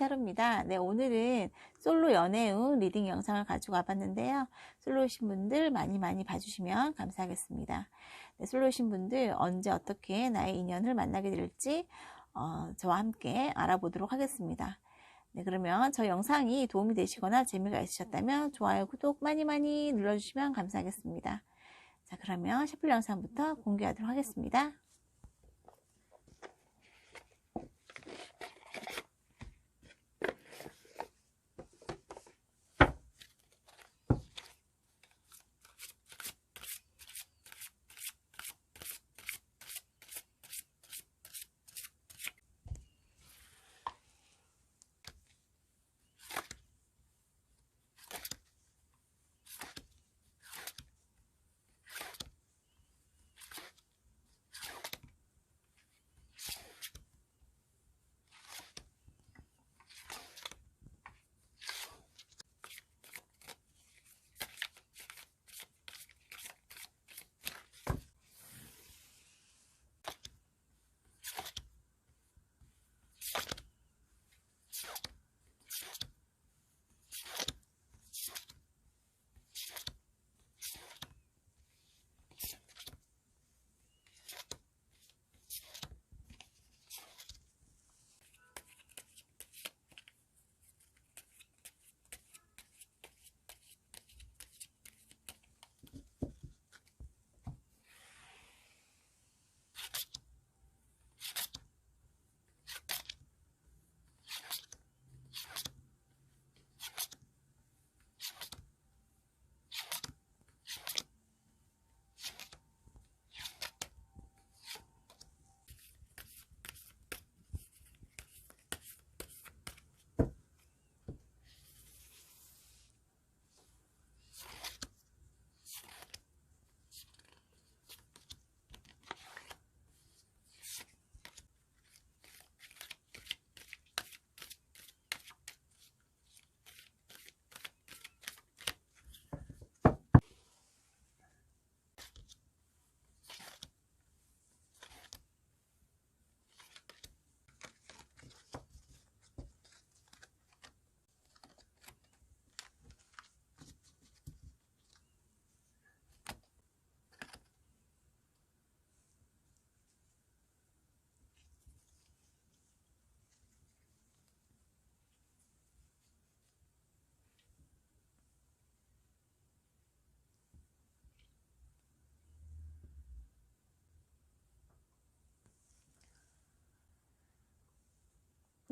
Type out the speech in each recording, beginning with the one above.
타로입니다. 네, 오늘은 솔로 연애운 리딩 영상을 가지고 와봤는데요. 솔로이신 분들 많이 많이 봐주시면 감사하겠습니다. 네, 솔로이신 분들 언제 어떻게 나의 인연을 만나게 될지 어, 저와 함께 알아보도록 하겠습니다. 네, 그러면 저 영상이 도움이 되시거나 재미가 있으셨다면 좋아요, 구독 많이 많이 눌러주시면 감사하겠습니다. 자, 그러면 셰플 영상부터 공개하도록 하겠습니다.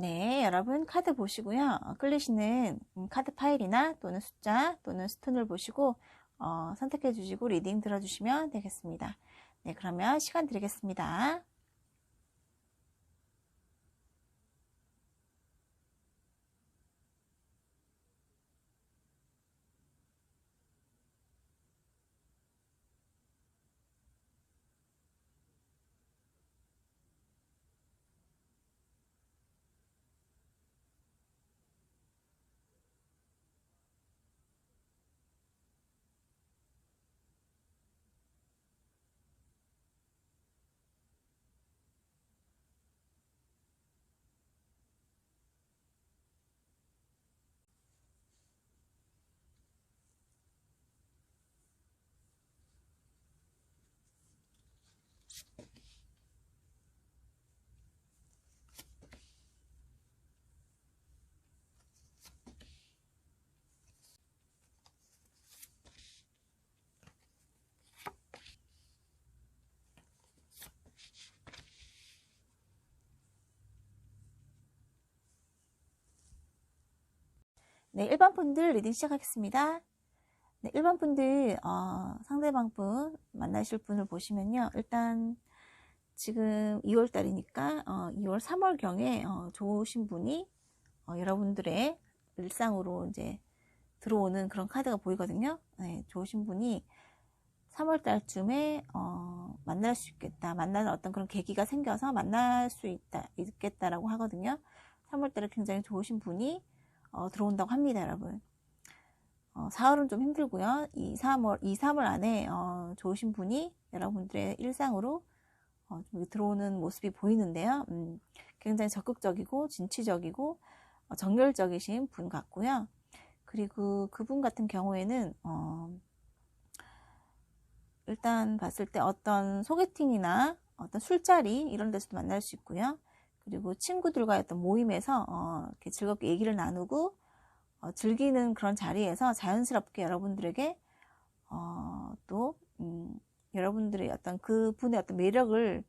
네, 여러분 카드 보시고요. 어, 끌리시는 음, 카드 파일이나 또는 숫자 또는 스톤을 보시고 어, 선택해 주시고 리딩 들어주시면 되겠습니다. 네, 그러면 시간 드리겠습니다. 네, 1번 분들 리딩 시작하겠습니다. 네, 1번 분들 어, 상대방 분 만나실 분을 보시면요. 일단 지금 2월 달이니까 어, 2월 3월 경에 어, 좋으신 분이 어, 여러분들의 일상으로 이제 들어오는 그런 카드가 보이거든요. 네, 좋으신 분이 3월 달쯤에 어, 만날 수 있겠다. 만나는 어떤 그런 계기가 생겨서 만날 수 있다, 있겠다라고 하거든요. 3월 달에 굉장히 좋으신 분이 어, 들어온다고 합니다, 여러분. 어, 4월은 좀 힘들고요. 이 3월, 2, 3월 안에 어, 좋으신 분이 여러분들의 일상으로 어, 좀 들어오는 모습이 보이는데요. 음, 굉장히 적극적이고 진취적이고 어, 정열적이신 분 같고요. 그리고 그분 같은 경우에는 어, 일단 봤을 때 어떤 소개팅이나 어떤 술자리 이런 데서도 만날 수 있고요. 그리고 친구들과의 어떤 모임에서 어, 이렇게 즐겁게 얘기를 나누고 어, 즐기는 그런 자리에서 자연스럽게 여러분들에게 어, 또 음, 여러분들의 어떤 그분의 어떤 매력을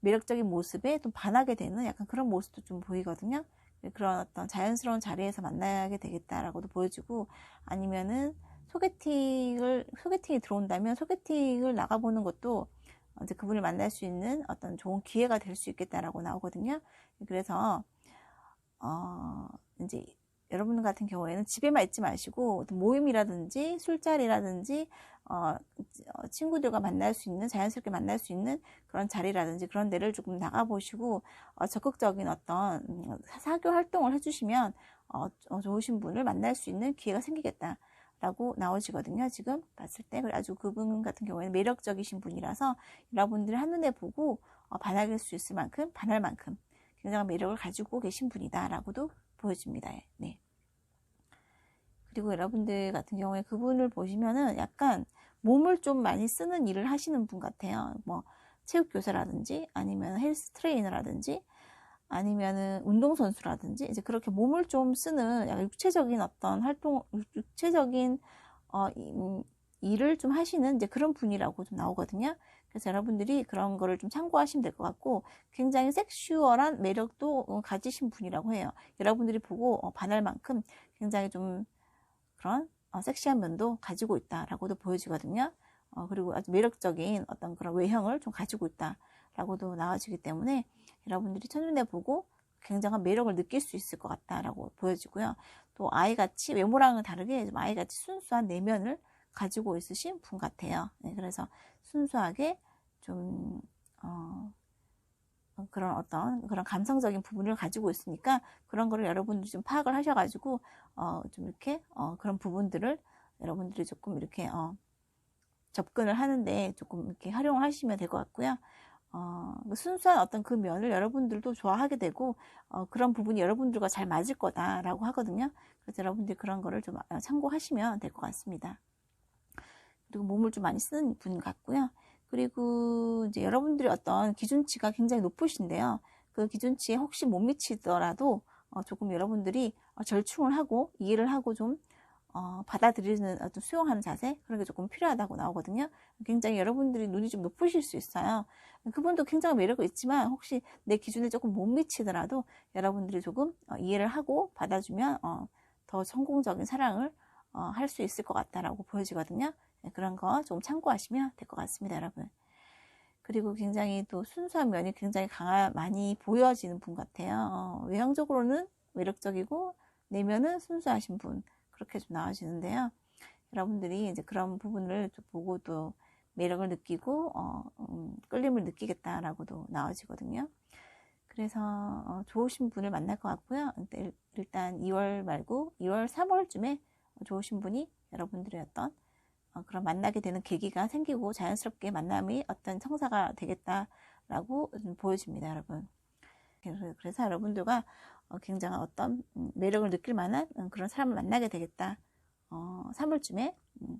매력적인 모습에 좀 반하게 되는 약간 그런 모습도 좀 보이거든요. 그런 어떤 자연스러운 자리에서 만나게 되겠다라고도 보여주고 아니면은 소개팅을 소개팅이 들어온다면 소개팅을 나가보는 것도 이제 그분을 만날 수 있는 어떤 좋은 기회가 될 수 있겠다라고 나오거든요. 그래서 어 이제 여러분 같은 경우에는 집에만 있지 마시고 모임이라든지 술자리라든지 어, 어, 친구들과 만날 수 있는 자연스럽게 만날 수 있는 그런 자리라든지 그런 데를 조금 나가보시고 어, 적극적인 어떤 음, 사교 활동을 해주시면 어, 어, 좋으신 분을 만날 수 있는 기회가 생기겠다. 라고 나오시거든요. 지금 봤을 때 아주 그분 같은 경우에는 매력적이신 분이라서 여러분들이 한눈에 보고 어, 반할 수 있을 만큼 반할 만큼 굉장한 매력을 가지고 계신 분이다라고도 보여집니다. 네. 그리고 여러분들 같은 경우에 그분을 보시면은 약간 몸을 좀 많이 쓰는 일을 하시는 분 같아요. 뭐 체육교사라든지 아니면 헬스 트레이너라든지 아니면은 운동선수라든지 이제 그렇게 몸을 좀 쓰는 약간 육체적인 어떤 활동, 육체적인 어, 음, 일을 좀 하시는 이제 그런 분이라고 좀 나오거든요. 그래서 여러분들이 그런 거를 좀 참고하시면 될 것 같고 굉장히 섹슈얼한 매력도 어, 가지신 분이라고 해요. 여러분들이 보고 어, 반할 만큼 굉장히 좀 그런 어, 섹시한 면도 가지고 있다라고도 보여지거든요. 어, 그리고 아주 매력적인 어떤 그런 외형을 좀 가지고 있다라고도 나와지기 때문에 여러분들이 첫눈에 보고 굉장한 매력을 느낄 수 있을 것 같다라고 보여지고요. 또 아이같이 외모랑은 다르게 좀 아이같이 순수한 내면을 가지고 있으신 분 같아요. 네, 그래서 순수하게 좀 어, 그런 어떤 그런 감성적인 부분을 가지고 있으니까 그런 거를 여러분들이 좀 파악을 하셔가지고 어, 좀 이렇게 어, 그런 부분들을 여러분들이 조금 이렇게 어, 접근을 하는데 조금 이렇게 활용을 하시면 될 것 같고요. 어, 그 순수한 어떤 그 면을 여러분들도 좋아하게 되고 어, 그런 부분이 여러분들과 잘 맞을 거다라고 하거든요. 그래서 여러분들이 그런 거를 좀 참고하시면 될 것 같습니다. 그리고 몸을 좀 많이 쓰는 분 같고요. 그리고 이제 여러분들의 어떤 기준치가 굉장히 높으신데요. 그 기준치에 혹시 못 미치더라도 어, 조금 여러분들이 어, 절충을 하고 이해를 하고 좀 어, 받아들이는 어떤 수용하는 자세 그런 게 조금 필요하다고 나오거든요. 굉장히 여러분들이 눈이 좀 높으실 수 있어요. 그분도 굉장히 매력이 있지만 혹시 내 기준에 조금 못 미치더라도 여러분들이 조금 어, 이해를 하고 받아주면 어, 더 성공적인 사랑을 어, 할수 있을 것 같다라고 보여지거든요. 네, 그런 거좀 참고하시면 될 것 같습니다, 여러분. 그리고 굉장히 또 순수한 면이 굉장히 강하 많이 보여지는 분 같아요. 어, 외형적으로는 매력적이고 내면은 순수하신 분 그렇게 좀 나와지는데요. 여러분들이 이제 그런 부분을 보고 또 매력을 느끼고 어, 음, 끌림을 느끼겠다라고도 나와지거든요. 그래서 어, 좋으신 분을 만날 것 같고요. 일단 2월 말고 2월 3월쯤에 좋으신 분이 여러분들의 어떤 어, 그런 만나게 되는 계기가 생기고 자연스럽게 만남이 어떤 성사가 되겠다라고 보여집니다, 여러분. 그래서 여러분들과 어, 굉장한 어떤 음, 매력을 느낄 만한 음, 그런 사람을 만나게 되겠다. 어, 3월쯤에 음,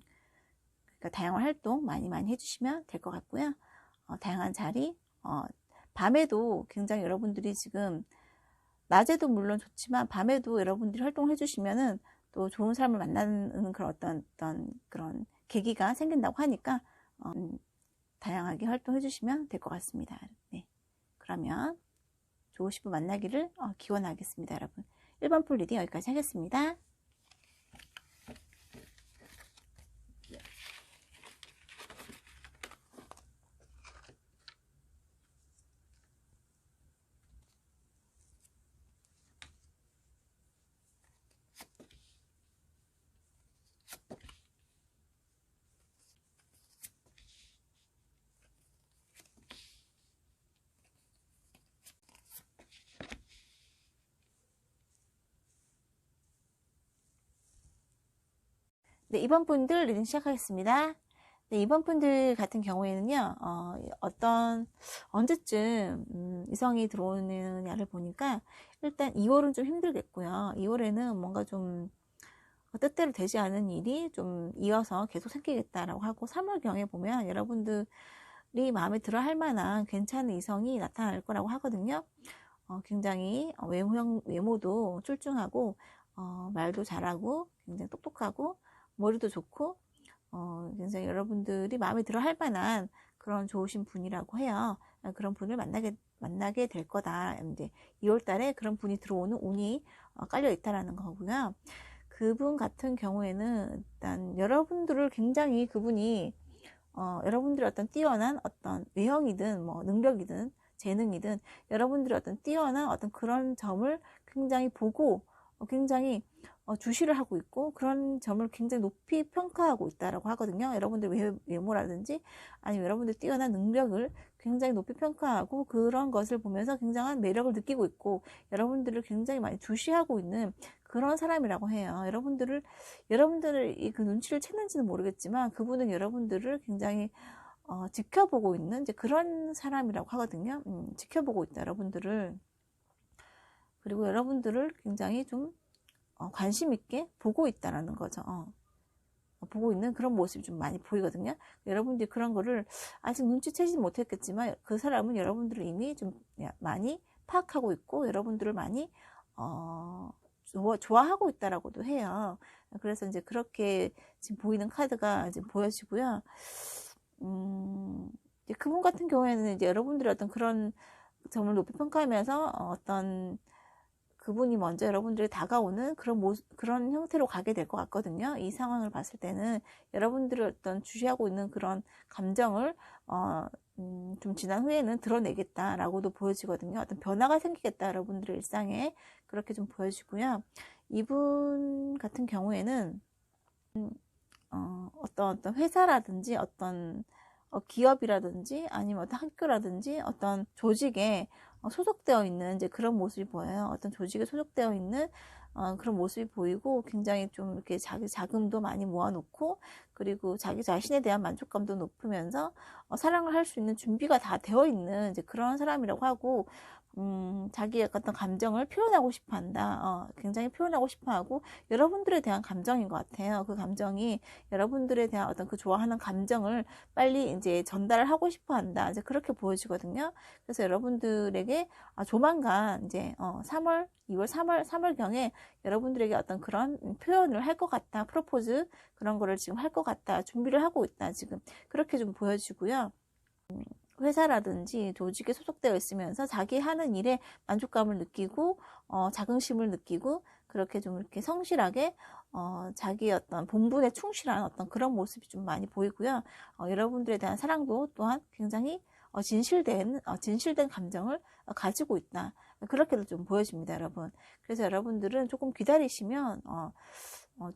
그러니까 다양한 활동 많이 많이 해주시면 될 것 같고요. 어, 다양한 자리, 어, 밤에도 굉장히 여러분들이 지금 낮에도 물론 좋지만 밤에도 여러분들이 활동을 해주시면은 또 좋은 사람을 만나는 그런 어떤 어떤 그런 계기가 생긴다고 하니까 어, 다양하게 활동해 주시면 될 것 같습니다. 네. 그러면 좋으신 분 만나기를 어, 기원하겠습니다, 여러분. 1번 풀 리딩 여기까지 하겠습니다. 이번 분들 리딩 시작하겠습니다. 네, 이번 분들 같은 경우에는요, 어, 어떤, 언제쯤, 음, 이성이 들어오느냐를 보니까, 일단 2월은 좀 힘들겠고요. 2월에는 뭔가 좀, 뜻대로 되지 않은 일이 좀 이어서 계속 생기겠다라고 하고, 3월경에 보면 여러분들이 마음에 들어 할 만한 괜찮은 이성이 나타날 거라고 하거든요. 어, 굉장히 외모형, 외모도 출중하고, 어, 말도 잘하고, 굉장히 똑똑하고, 머리도 좋고, 어, 굉장히 여러분들이 마음에 들어 할 만한 그런 좋으신 분이라고 해요. 그런 분을 만나게, 만나게 될 거다. 이제 2월 달에 그런 분이 들어오는 운이 어, 깔려 있다라는 거고요. 그분 같은 경우에는 일단 여러분들을 굉장히 그분이 어, 여러분들의 어떤 뛰어난 어떤 외형이든 뭐 능력이든 재능이든 여러분들의 어떤 뛰어난 어떤 그런 점을 굉장히 보고 어, 굉장히 어, 주시를 하고 있고 그런 점을 굉장히 높이 평가하고 있다라고 하거든요. 여러분들 외모라든지 아니면 여러분들 뛰어난 능력을 굉장히 높이 평가하고 그런 것을 보면서 굉장한 매력을 느끼고 있고 여러분들을 굉장히 많이 주시하고 있는 그런 사람이라고 해요. 여러분들을 여러분들을 그 눈치를 채는지는 모르겠지만 그분은 여러분들을 굉장히 어, 지켜보고 있는 이제 그런 사람이라고 하거든요. 음, 지켜보고 있다 여러분들을 그리고 여러분들을 굉장히 좀 어, 관심 있게 보고 있다라는 거죠. 어. 어. 보고 있는 그런 모습이 좀 많이 보이거든요. 여러분들이 그런 거를 아직 눈치채지 못했겠지만 그 사람은 여러분들을 이미 좀 많이 파악하고 있고 여러분들을 많이 어, 좋아, 좋아하고 있다라고도 해요. 그래서 이제 그렇게 지금 보이는 카드가 이제 보여지고요. 음, 그분 같은 경우에는 이제 여러분들의 어떤 그런 점을 높이 평가하면서 어떤 그분이 먼저 여러분들이 다가오는 그런 모습, 그런 형태로 가게 될 것 같거든요. 이 상황을 봤을 때는 여러분들이 어떤 주시하고 있는 그런 감정을 어, 음, 좀 지난 후에는 드러내겠다라고도 보여지거든요. 어떤 변화가 생기겠다, 여러분들의 일상에 그렇게 좀 보여지고요. 이분 같은 경우에는 음, 어, 어떤 어떤 회사라든지 어떤 어, 기업이라든지 아니면 어떤 학교라든지 어떤 조직에 어, 소속되어 있는 이제 그런 모습이 보여요. 어떤 조직에 소속되어 있는 어, 그런 모습이 보이고 굉장히 좀 이렇게 자기 자금도 많이 모아놓고 그리고 자기 자신에 대한 만족감도 높으면서 어, 사랑을 할 수 있는 준비가 다 되어 있는 이제 그런 사람이라고 하고 음, 자기의 어떤 감정을 표현하고 싶어 한다. 어, 굉장히 표현하고 싶어 하고, 여러분들에 대한 감정인 것 같아요. 그 감정이 여러분들에 대한 어떤 그 좋아하는 감정을 빨리 이제 전달을 하고 싶어 한다. 이제 그렇게 보여지거든요. 그래서 여러분들에게 아, 조만간 이제, 어, 3월, 2월, 3월, 3월경에 여러분들에게 어떤 그런 표현을 할 것 같다. 프로포즈 그런 거를 지금 할 것 같다. 준비를 하고 있다. 지금. 그렇게 좀 보여지고요. 회사라든지 조직에 소속되어 있으면서 자기 하는 일에 만족감을 느끼고 어, 자긍심을 느끼고 그렇게 좀 이렇게 성실하게 어, 자기 어떤 본분에 충실한 어떤 그런 모습이 좀 많이 보이고요. 어, 여러분들에 대한 사랑도 또한 굉장히 어, 진실된 어, 진실된 감정을 가지고 있다. 그렇게도 좀 보여집니다, 여러분. 그래서 여러분들은 조금 기다리시면 어, 어,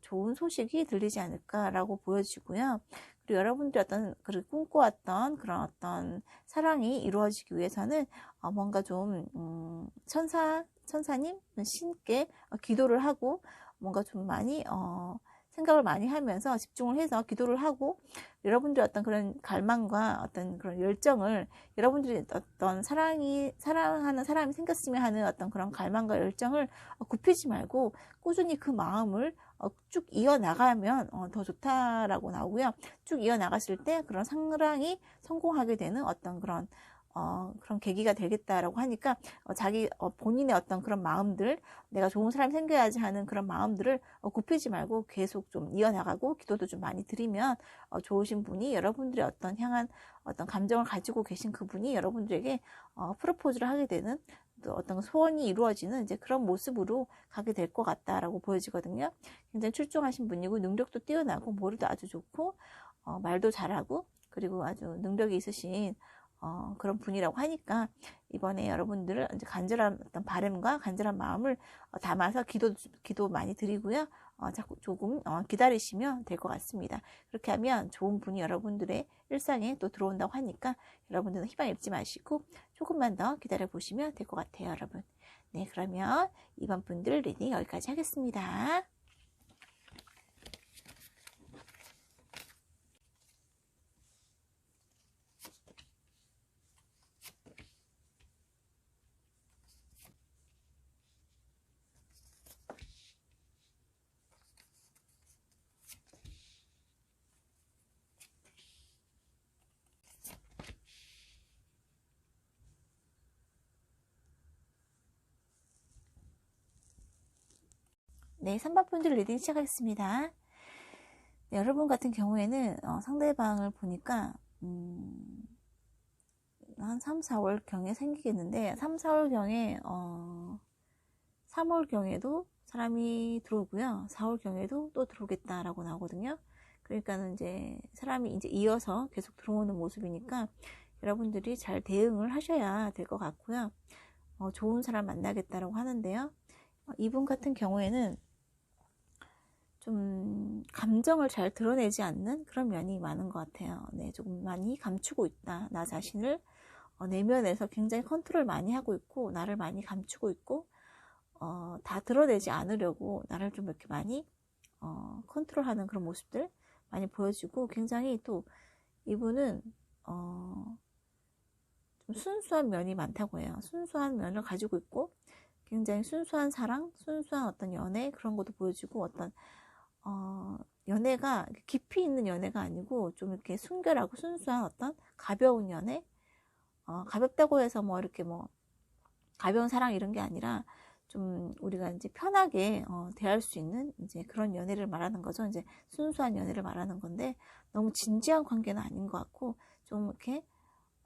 좋은 소식이 들리지 않을까라고 보여지고요. 그리고 여러분들이 어떤 그 꿈꿔왔던 그런 어떤 사랑이 이루어지기 위해서는 어, 뭔가 좀 음, 천사 천사님 신께 어, 기도를 하고 뭔가 좀 많이 어, 생각을 많이 하면서 집중을 해서 기도를 하고 여러분들의 어떤 그런 갈망과 어떤 그런 열정을 여러분들이 어떤 사랑이 사랑하는 사람이 생겼으면 하는 어떤 그런 갈망과 열정을 굽히지 말고 꾸준히 그 마음을 어, 쭉 이어나가면 어, 더 좋다라고 나오고요. 쭉 이어나갔을 때 그런 상랑이 성공하게 되는 어떤 그런 어, 그런 계기가 되겠다라고 하니까 어, 자기 어, 본인의 어떤 그런 마음들 내가 좋은 사람이 생겨야지 하는 그런 마음들을 어, 굽히지 말고 계속 좀 이어나가고 기도도 좀 많이 드리면 어, 좋으신 분이 여러분들의 어떤 향한 어떤 감정을 가지고 계신 그분이 여러분들에게 어, 프로포즈를 하게 되는 또 어떤 소원이 이루어지는 이제 그런 모습으로 가게 될 것 같다라고 보여지거든요. 굉장히 출중하신 분이고 능력도 뛰어나고 머리도 아주 좋고 어, 말도 잘하고 그리고 아주 능력이 있으신 어, 그런 분이라고 하니까 이번에 여러분들을 간절한 어떤 바램과 간절한 마음을 어, 담아서 기도 기도 많이 드리고요. 어, 자꾸 조금 어, 기다리시면 될 것 같습니다. 그렇게 하면 좋은 분이 여러분들의 일상에 또 들어온다고 하니까 여러분들은 희망 잃지 마시고 조금만 더 기다려 보시면 될 것 같아요, 여러분. 네, 그러면 이번 분들 리딩 여기까지 하겠습니다. 네, 3번 분들 리딩 시작하겠습니다. 네, 여러분 같은 경우에는 어, 상대방을 보니까 음, 한 3, 4월 경에 생기겠는데 3, 4월 경에 어, 3월 경에도 사람이 들어오고요. 4월 경에도 또 들어오겠다라고 나오거든요. 그러니까는 이제 사람이 이제 이어서 계속 들어오는 모습이니까 여러분들이 잘 대응을 하셔야 될 것 같고요. 어, 좋은 사람 만나겠다라고 하는데요. 어, 이분 같은 경우에는 좀 감정을 잘 드러내지 않는 그런 면이 많은 것 같아요. 네, 조금 많이 감추고 있다. 나 자신을 어, 내면에서 굉장히 컨트롤 많이 하고 있고 나를 많이 감추고 있고 어, 다 드러내지 않으려고 나를 좀 이렇게 많이 어, 컨트롤하는 그런 모습들 많이 보여지고 굉장히 또 이분은 어, 좀 순수한 면이 많다고 해요. 순수한 면을 가지고 있고 굉장히 순수한 사랑, 순수한 어떤 연애 그런 것도 보여지고 어떤 어, 연애가 깊이 있는 연애가 아니고 좀 이렇게 순결하고 순수한 어떤 가벼운 연애 어, 가볍다고 해서 뭐 이렇게 뭐 가벼운 사랑 이런 게 아니라 좀 우리가 이제 편하게 어, 대할 수 있는 이제 그런 연애를 말하는 거죠. 이제 순수한 연애를 말하는 건데 너무 진지한 관계는 아닌 것 같고 좀 이렇게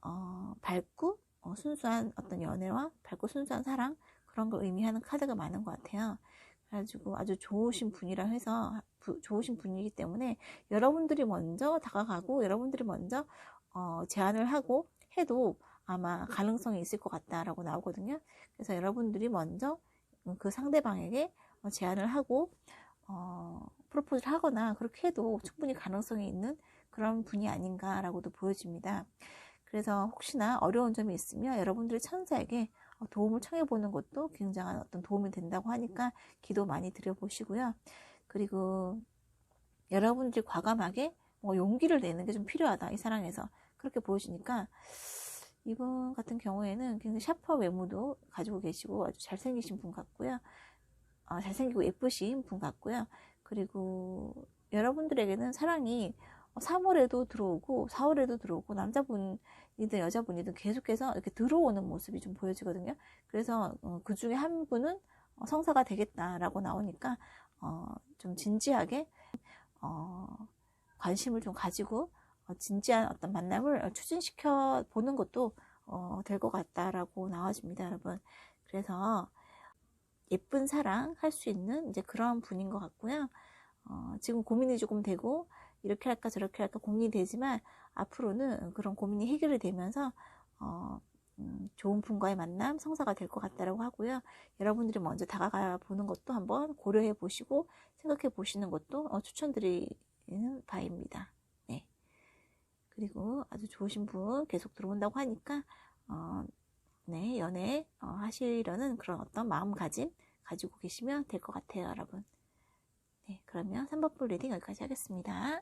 어, 밝고 어, 순수한 어떤 연애와 밝고 순수한 사랑 그런 걸 의미하는 카드가 많은 것 같아요. 그래가지고 아주 좋으신 분이라 해서 부, 좋으신 분이기 때문에 여러분들이 먼저 다가가고 여러분들이 먼저 어, 제안을 하고 해도 아마 가능성이 있을 것 같다라고 나오거든요. 그래서 여러분들이 먼저 그 상대방에게 제안을 하고 어, 프로포즈를 하거나 그렇게 해도 충분히 가능성이 있는 그런 분이 아닌가라고도 보여집니다. 그래서 혹시나 어려운 점이 있으면 여러분들이 천사에게 도움을 청해 보는 것도 굉장한 어떤 도움이 된다고 하니까 기도 많이 드려보시고요. 그리고 여러분들이 과감하게 뭐 용기를 내는 게 좀 필요하다. 이 사랑에서. 그렇게 보여지니까 이분 같은 경우에는 굉장히 샤퍼 외모도 가지고 계시고 아주 잘생기신 분 같고요. 아, 잘생기고 예쁘신 분 같고요. 그리고 여러분들에게는 사랑이 3월에도 들어오고 4월에도 들어오고 남자분 이든 여자분이든 계속해서 이렇게 들어오는 모습이 좀 보여지거든요. 그래서 어, 그 중에 한 분은 성사가 되겠다라고 나오니까 어, 좀 진지하게 어, 관심을 좀 가지고 어, 진지한 어떤 만남을 추진시켜 보는 것도 어, 될것 같다라고 나와집니다, 여러분. 그래서 예쁜 사랑 할 수 있는 이제 그런 분인 것 같고요. 어, 지금 고민이 조금 되고 이렇게 할까 저렇게 할까 고민이 되지만 앞으로는 그런 고민이 해결이 되면서 어, 음, 좋은 분과의 만남 성사가 될 것 같다라고 하고요. 여러분들이 먼저 다가가 보는 것도 한번 고려해 보시고 생각해 보시는 것도 어, 추천드리는 바입니다. 그리고 아주 좋으신 분 계속 들어온다고 하니까 어, 네 연애 어, 하시려는 그런 어떤 마음가짐 가지고 계시면 될 것 같아요 여러분 네 그러면 3번 풀 리딩 여기까지 하겠습니다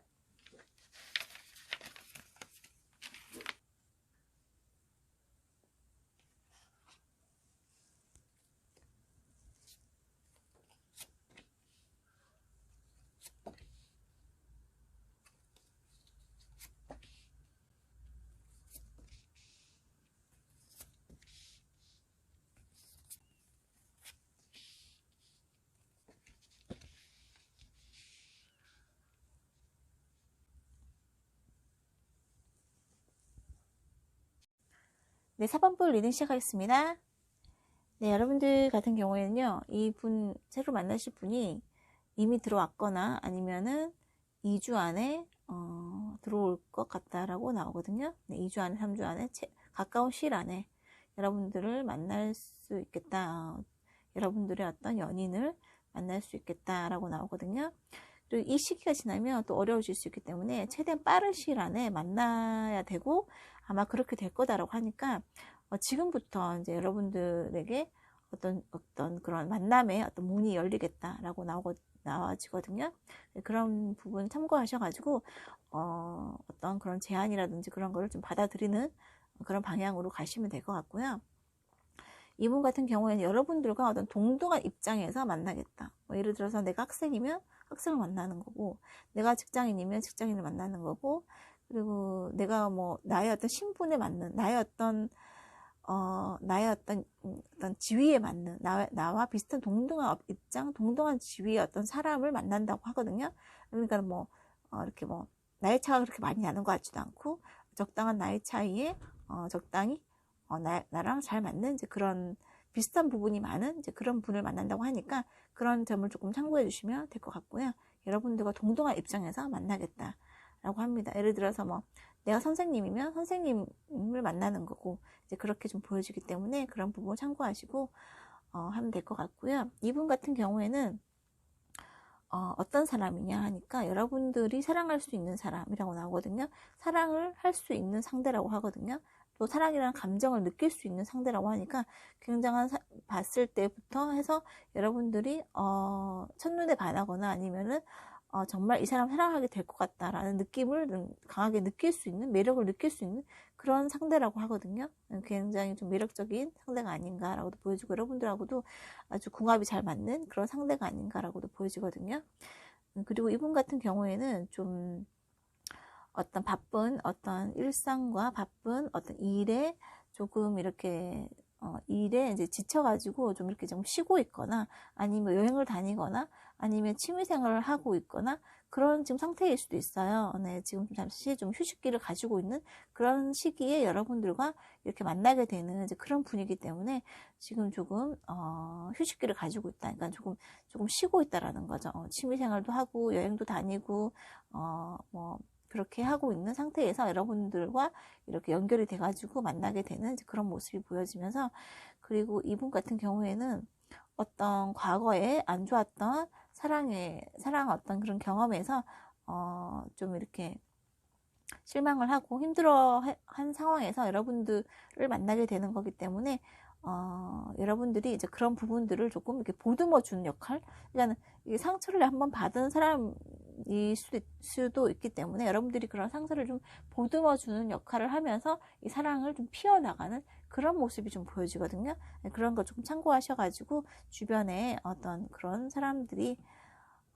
네, 4번 볼 리딩 시작하겠습니다. 네, 여러분들 같은 경우에는요, 이 분, 새로 만나실 분이 이미 들어왔거나 아니면은 2주 안에, 어, 들어올 것 같다라고 나오거든요. 네, 2주 안에, 3주 안에, 채, 가까운 시일 안에 여러분들을 만날 수 있겠다. 어, 여러분들의 어떤 연인을 만날 수 있겠다라고 나오거든요. 그리고 이 시기가 지나면 또 어려워질 수 있기 때문에 최대한 빠른 시일 안에 만나야 되고 아마 그렇게 될 거다라고 하니까 어, 지금부터 이제 여러분들에게 어떤 어떤 그런 만남의 어떤 문이 열리겠다라고 나오고 나와지거든요. 네, 그런 부분 참고하셔가지고 어, 어떤 그런 제안이라든지 그런 거를 좀 받아들이는 그런 방향으로 가시면 될 것 같고요. 이분 같은 경우에는 여러분들과 어떤 동등한 입장에서 만나겠다. 뭐 예를 들어서 내가 학생이면 학생을 만나는 거고 내가 직장인이면 직장인을 만나는 거고 그리고 내가 뭐 나의 어떤 신분에 맞는 나의 어떤 어 나의 어떤 어떤 지위에 맞는 나, 나와 비슷한 동등한 입장, 동등한 지위의 어떤 사람을 만난다고 하거든요. 그러니까 뭐 어, 이렇게 뭐 나이 차가 그렇게 많이 나는 것 같지도 않고 적당한 나이 차이에 어, 적당히 어, 나, 나랑 잘 맞는 이제 그런 비슷한 부분이 많은 이제 그런 분을 만난다고 하니까 그런 점을 조금 참고해 주시면 될 것 같고요. 여러분들과 동등한 입장에서 만나겠다 라고 합니다. 예를 들어서 뭐 내가 선생님이면 선생님을 만나는 거고 이제 그렇게 좀 보여지기 때문에 그런 부분 참고하시고 어, 하면 될 것 같고요. 이분 같은 경우에는 어, 어떤 사람이냐 하니까 여러분들이 사랑할 수 있는 사람이라고 나오거든요. 사랑을 할 수 있는 상대라고 하거든요. 또 사랑이라는 감정을 느낄 수 있는 상대라고 하니까 굉장한 사, 봤을 때부터 해서 여러분들이 어, 첫눈에 반하거나 아니면은 어, 정말 이 사람 사랑하게 될 것 같다라는 느낌을 강하게 느낄 수 있는 매력을 느낄 수 있는 그런 상대라고 하거든요. 굉장히 좀 매력적인 상대가 아닌가라고도 보여지고 여러분들하고도 아주 궁합이 잘 맞는 그런 상대가 아닌가라고도 보여지거든요. 음, 그리고 이분 같은 경우에는 좀 어떤 바쁜 어떤 일상과 바쁜 어떤 일에 조금 이렇게 어, 일에 이제 지쳐가지고 좀 이렇게 좀 쉬고 있거나 아니면 여행을 다니거나 아니면 취미 생활을 하고 있거나 그런 지금 상태일 수도 있어요. 네, 지금 잠시 좀 휴식기를 가지고 있는 그런 시기에 여러분들과 이렇게 만나게 되는 그런 분위기 때문에 지금 조금 어, 휴식기를 가지고 있다. 그러니까 조금 조금 쉬고 있다라는 거죠. 어, 취미 생활도 하고 여행도 다니고 어, 뭐 그렇게 하고 있는 상태에서 여러분들과 이렇게 연결이 돼가지고 만나게 되는 그런 모습이 보여지면서 그리고 이분 같은 경우에는 어떤 과거에 안 좋았던 사랑의 사랑 어떤 그런 경험에서 어, 좀 이렇게 실망을 하고 힘들어 한 상황에서 여러분들을 만나게 되는 거기 때문에 어, 여러분들이 이제 그런 부분들을 조금 이렇게 보듬어 주는 역할, 그러니까 상처를 한번 받은 사람 일 수도 있기 때문에 여러분들이 그런 상처를 좀 보듬어 주는 역할을 하면서 이 사랑을 좀 피워나가는 그런 모습이 좀 보여지거든요. 네, 그런 거 조금 참고하셔가지고 주변에 어떤 그런 사람들이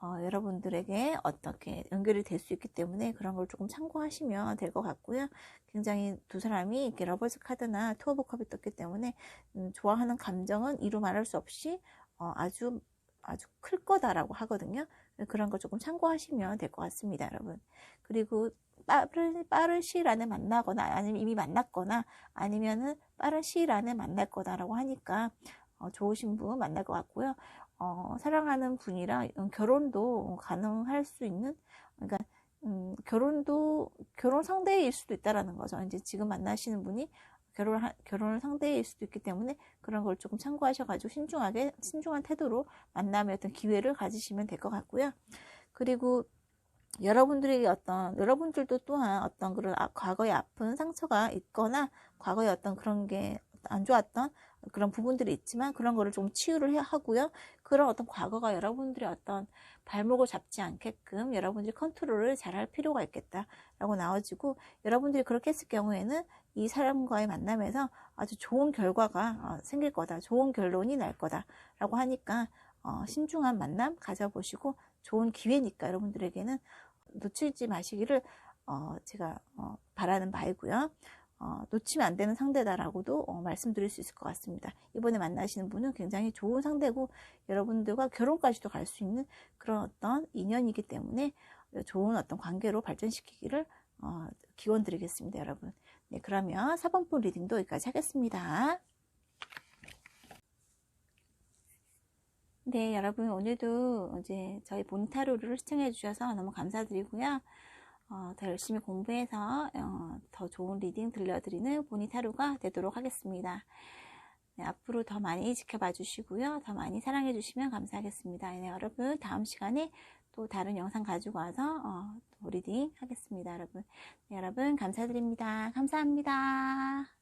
어, 여러분들에게 어떻게 연결이 될 수 있기 때문에 그런 걸 조금 참고하시면 될 것 같고요. 굉장히 두 사람이 이렇게 러버스 카드나 투어 컵이 떴기 때문에 음, 좋아하는 감정은 이루 말할 수 없이 어, 아주 아주 클 거다라고 하거든요. 그런 거 조금 참고하시면 될 것 같습니다, 여러분. 그리고 빠른, 빠른 시일 안에 만나거나 아니면 이미 만났거나 아니면은 빠른 시일 안에 만날 거다라고 하니까 어, 좋으신 분 만날 것 같고요. 어, 사랑하는 분이랑 결혼도 가능할 수 있는 그러니까 음, 결혼도 결혼 상대일 수도 있다라는 거죠. 이제 지금 만나시는 분이 결혼 결혼을 상대일 수도 있기 때문에 그런 걸 조금 참고하셔가지고 신중하게 신중한 태도로 만남의 어떤 기회를 가지시면 될 것 같고요. 그리고 여러분들에게 어떤 여러분들도 또한 어떤 그런 아, 과거에 아픈 상처가 있거나 과거에 어떤 그런 게 안 좋았던 그런 부분들이 있지만 그런 거를 좀 치유를 하고요. 그런 어떤 과거가 여러분들의 어떤 발목을 잡지 않게끔 여러분들이 컨트롤을 잘 할 필요가 있겠다라고 나와지고 여러분들이 그렇게 했을 경우에는 이 사람과의 만남에서 아주 좋은 결과가 어, 생길 거다. 좋은 결론이 날 거다라고 하니까 어, 신중한 만남 가져보시고 좋은 기회니까 여러분들에게는 놓치지 마시기를 어, 제가 바라는 바이고요. 어, 놓치면 안 되는 상대다라고도 어, 말씀드릴 수 있을 것 같습니다. 이번에 만나시는 분은 굉장히 좋은 상대고 여러분들과 결혼까지도 갈 수 있는 그런 어떤 인연이기 때문에 좋은 어떤 관계로 발전시키기를 어, 기원 드리겠습니다, 여러분. 네, 그러면 4번 분 리딩도 여기까지 하겠습니다. 네, 여러분 오늘도 이제 저희 본타로를 시청해 주셔서 너무 감사드리고요. 어, 더 열심히 공부해서 어, 더 좋은 리딩 들려드리는 보니타루가 되도록 하겠습니다. 네, 앞으로 더 많이 지켜봐 주시고요. 더 많이 사랑해 주시면 감사하겠습니다. 네, 여러분 다음 시간에 또 다른 영상 가지고 와서 어, 리딩 하겠습니다. 여러분 네, 여러분 감사드립니다. 감사합니다.